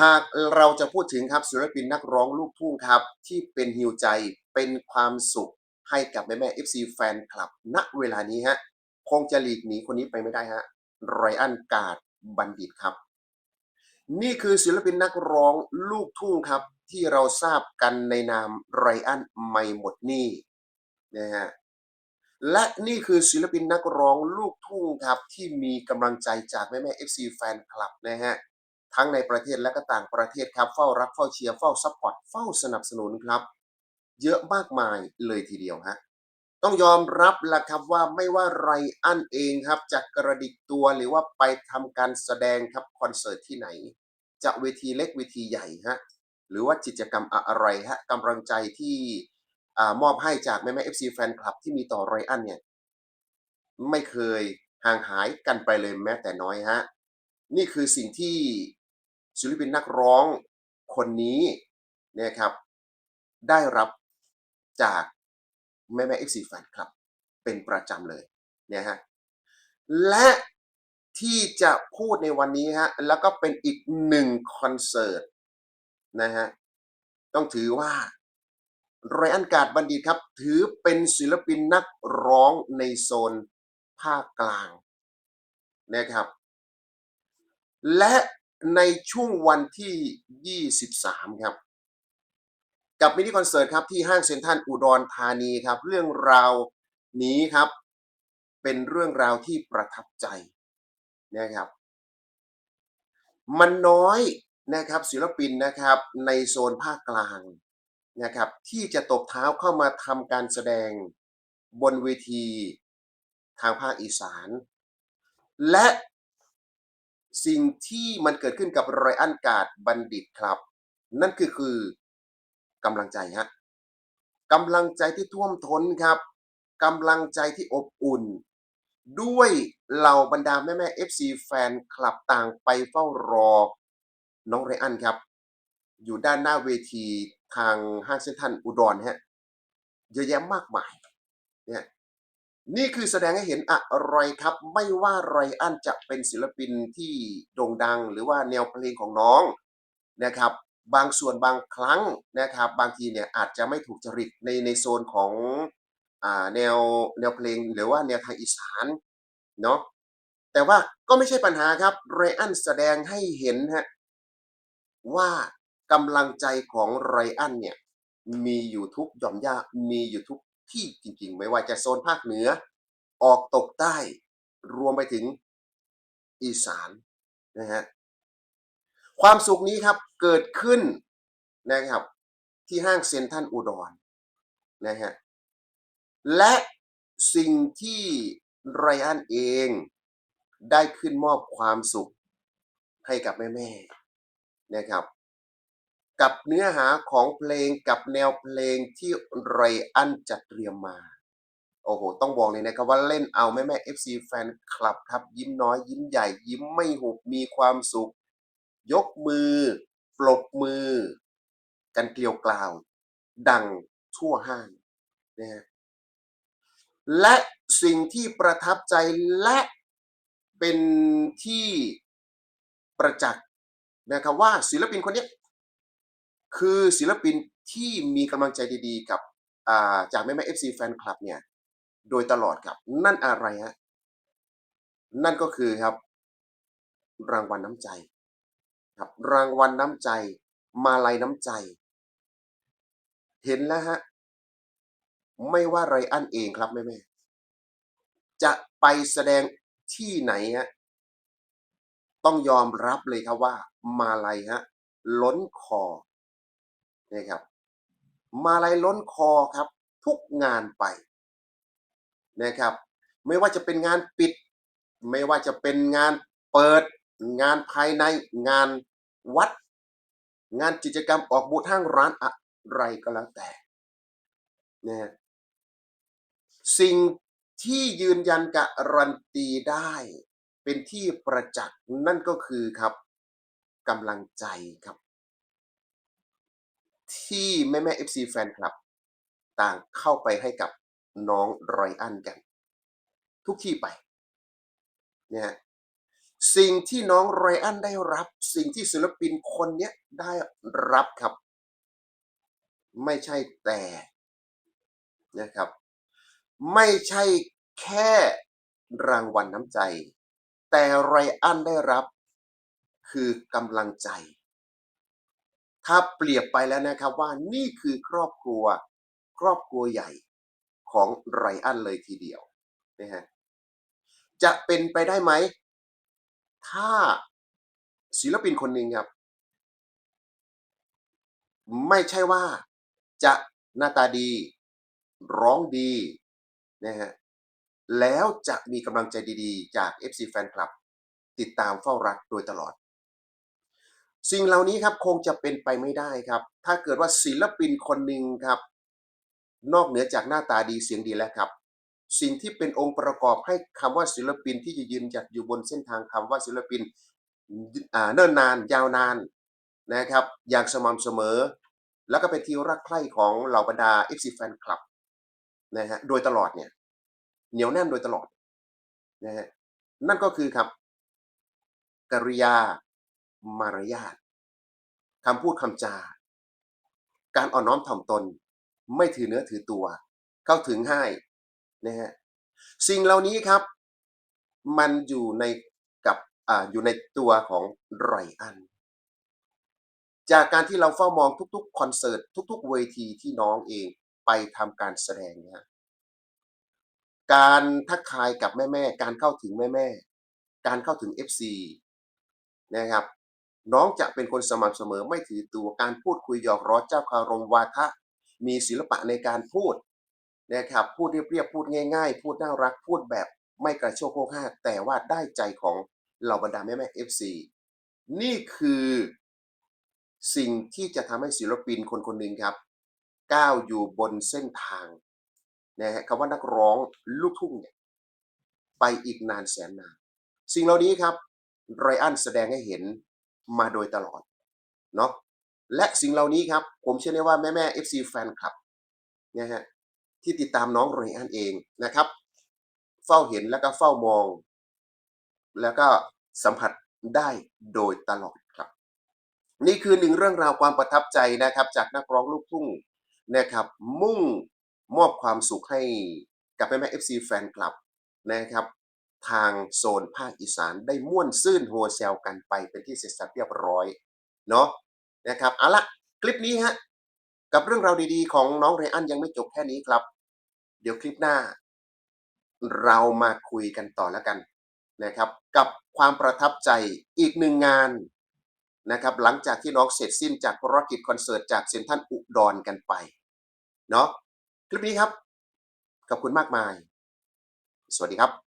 หากเราจะพูดถึงครับศิลปินนักร้องลูกทุ่งครับ ที่เป็นฮิวใจเป็นความสุขให้กับแม่แม่ FC แฟนคลับ ณเวลานี้ฮะคงจะหลีกหนีคนนี้ไปไม่ได้ฮะไรอันกาดบัณฑิตครับ นี่คือศิลปินนักร้องลูกทุ่งครับ ที่เราทราบกันในนามไรอันไม่หมดนี้นะฮะและนี่คือศิลปินนักร้องลูกทุ่งครับ ที่มีกำลังใจจากแม่แม่ FC แฟนคลับนะฮะ ทั้งในประเทศและก็ต่างประเทศครับ เฝ้ารักเฝ้าเชียร์เฝ้าซัพพอร์ตเฝ้าสนับสนุนครับ เยอะมากมายเลยทีเดียวฮะต้องยอมรับละครับว่าไม่ว่าไรอันเองครับจะกระดิกตัวหรือว่าไปทำการแสดงครับคอนเสิร์ตที่ไหน จะเวทีเล็กเวทีใหญ่ฮะหรือว่ากิจกรรมอะไรฮะกำลังใจที่มอบให้จากแม่แม่เอฟซีแฟนคลับที่มีต่อไรอันเนี่ยไม่เคยห่างหายกันไปเลยแม้แต่น้อยฮะนี่คือสิ่งที่ ศิลปินนักร้องคนนี้เนะครับได้รับจากแม่แม่เอฟซีแฟนคลับ เป็นประจำเลยเนี่ยฮะและที่จะพูดในวันนี้ฮะแล้วก็เป็นอีกหนึ่งคอนเสิร์ตนะฮะต้องถือว่าไรอันการ์ดบัณฑิตครับ ถือเป็นศิลปินนักร้องในโซนภาคกลางนะครับ และ ในช่วงวันที่ 23 ครับ กับมินิคอนเสิร์ตครับที่ห้างเซ็นทรัลอุดรธานีครับ เรื่องราวนี้ครับ เป็นเรื่องราวที่ประทับใจนะครับ มันน้อยนะครับศิลปินนะครับในโซนภาคกลางนะครับที่จะตบเท้าเข้ามาทำการแสดงบนเวทีทางภาคอีสาน และ สิ่งที่มันเกิดขึ้นกับไรอันการ์ดบัณฑิตครับ นั่นคือคือกำลังใจฮะกำลังใจที่ท่วมท้นครับกำลังใจที่อบอุ่น ด้วยเหล่าบรรดาแม่แม่ FC แฟนคลับต่างไปเฝ้ารอ น้องไรอันครับ อยู่ด้านหน้าเวทีทางห้างเซ็นทรัลอุดรฮะเยอะแยะมากมายเนี่ย นี่คือแสดงให้เห็นอะไรครับ ไม่ว่าไรอันจะเป็นศิลปินที่โด่งดัง หรือว่าแนวเพลงของน้องนะครับ บางส่วนบางครั้งนะครับ บางทีเนี่ยอาจจะไม่ถูกจริตในในโซนของอ่าแนวแนวเพลงหรือว่าแนวทางอีสานเนาะแต่ว่าก็ไม่ใช่ปัญหาครับไรอันแสดงให้เห็นฮะว่ากำลังใจของไรอันเนี่ยมีอยู่ทุกหย่อมย่ามีอยู่ทุก ที่จริงๆ ไม่ว่าจะโซนภาคเหนือ ออกตกใต้ รวมไปถึงอีสานนะฮะความสุขนี้ครับเกิดขึ้นนะครับที่ห้างเซ็นทรัลอุดรนะฮะและสิ่งที่ไรอันเองได้ขึ้นมอบความสุขให้กับแม่ๆนะครับ กับเนื้อหาของเพลงกับแนวเพลงที่ไรอันจัดเตรียมมา โอ้โห ต้องบอกเลยนะครับว่าเล่นเอาแม่แม่ FC แฟนคลับครับยิ้มน้อยยิ้มใหญ่ยิ้มไม่หุบมีความสุข ยกมือ ปรบมือ กันเกลียวกล่าว ดังทั่วห้างนะฮะและสิ่งที่ประทับใจและเป็นที่ประจักษ์นะครับว่าศิลปินคนนี้ คือศิลปินที่มีกำลังใจดีๆ กับอ่าจากแม่แม่เอฟซีแฟนคลับเนี่ย โดยตลอดครับ นั่นอะไรฮะ นั่นก็คือครับ รางวัลน้ำใจ ครับ รางวัลน้ำใจ มาลัยน้ำใจ เห็นแล้วฮะ ไม่ว่าไรอันเองครับแม่แม่จะไปแสดงที่ไหนฮะ ต้องยอมรับเลยครับว่า มาลัยฮะ ล้นคอ นะครับ มาลัยล้นคอครับ ทุกงานไปนะครับ ไม่ว่าจะเป็นงานปิด ไม่ว่าจะเป็นงานเปิด งานภายในงานวัด งานกิจกรรมออกบูธห้างร้านอะไรก็แล้วแต่นะฮะสิ่งที่ยืนยันการันตีได้เป็นที่ประจักษ์นั่นก็คือครับกำลังใจครับ ที่แม่แม่ FC แฟนคลับ ต่างเข้าไปให้กับน้องไรอันกัน ทุกที่ไปเนี่ยสิ่งที่น้องไรอันได้รับ สิ่งที่ศิลปินคนเนี้ยได้รับครับ ไม่ใช่แต่นะครับ ไม่ใช่แค่รางวัลน้ำใจ แต่ไรอันได้รับคือกำลังใจ ถ้าเปรียบไปแล้วนะครับว่านี่คือครอบครัวครอบครัวใหญ่ของไรอันเลยทีเดียวนะฮะจะเป็นไปได้ไหม ถ้าศิลปินคนหนึ่งครับ ไม่ใช่ว่าจะหน้าตาดี ร้องดีนะฮะแล้วจะมีกำลังใจดีๆ จาก FC แฟนคลับ ติดตามเฝ้ารักโดยตลอด สิ่งเหล่านี้ครับคงจะเป็นไปไม่ได้ครับ ถ้าเกิดว่าศิลปินคนหนึ่งครับ นอกเหนือจากหน้าตาดีเสียงดีแล้วครับ สิ่งที่เป็นองค์ประกอบให้คำว่าศิลปินที่จะยืนหยัดอยู่บนเส้นทางคำว่าศิลปินเนิ่นนาน ยาวนานนะครับ อย่างสม่ำเสมอ แล้วก็เป็นที่รักใคร่ของเหล่าบรรดา FC แฟนคลับนะฮะโดยตลอดเนี่ยเหนียวแน่นโดยตลอดนะฮะนั่นก็คือครับ กริยา มารยาทคำพูดคำจา การอ่อนน้อมถ่อมตน ไม่ถือเนื้อถือตัว เข้าถึงให้นะฮะสิ่งเหล่านี้ครับ มันอยู่ในกับอ่าอยู่ในตัวของไรอัน จากการที่เราเฝ้ามองทุก ๆ คอนเสิร์ตทุก ๆ เวทีที่น้องเองไปทำการแสดงเนี่ยการทักทายกับแม่ๆการเข้าถึงแม่ๆการเข้าถึง FC นะครับ น้องจะเป็นคนสม่ำเสมอไม่ถือตัวการพูดคุยหยอกล้อเจ้าคารมวาทะ มีศิลปะในการพูดนะครับพูดเรียบๆพูดง่าย ๆ พูดน่ารักพูดแบบไม่กระโชกโคกห้าแต่ว่าได้ใจของเหล่าบรรดาแม่ๆ FC นี่คือสิ่งที่จะทำให้ศิลปินคนคนหนึ่งครับ ก้าวอยู่บนเส้นทางนะฮะคำว่านักร้องลูกทุ่งเนี่ยไปอีกนานแสนนาน สิ่งเหล่านี้ครับไรอันแสดงให้เห็น มาโดยตลอดเนาะและสิ่งเหล่านี้ครับ ผมเชื่อได้ว่าแม่แม่ๆ FC แฟนคลับนะฮะที่ติดตามน้องไรอันเองนะครับ เฝ้าเห็นแล้วก็เฝ้ามอง แล้วก็สัมผัสได้โดยตลอดครับ นี่คือหนึ่งเรื่องราวความประทับใจนะครับ จากนักร้องลูกทุ่งนะครับ มุ่งมอบความสุขให้กับแม่แม่เอฟซีแฟนคลับนะครับ ทางโซนภาคอีสานได้ม่วนซื่นโฮเซลกันไปเป็นที่เสร็จสับเรียบร้อยเนาะนะครับเอาละคลิปนี้ฮะกับเรื่องราวดีๆ ของน้องไรอันยังไม่จบแค่นี้ครับ เดี๋ยวคลิปหน้า เรามาคุยกันต่อแล้วกันนะครับ กับความประทับใจอีกหนึ่งงานนะครับหลังจากที่น้องเสร็จสิ้นจากภารกิจคอนเสิร์ตจากเซนทรัลอุดรกันไปเนาะคลิปนี้ครับขอบคุณมากมาย สวัสดีครับ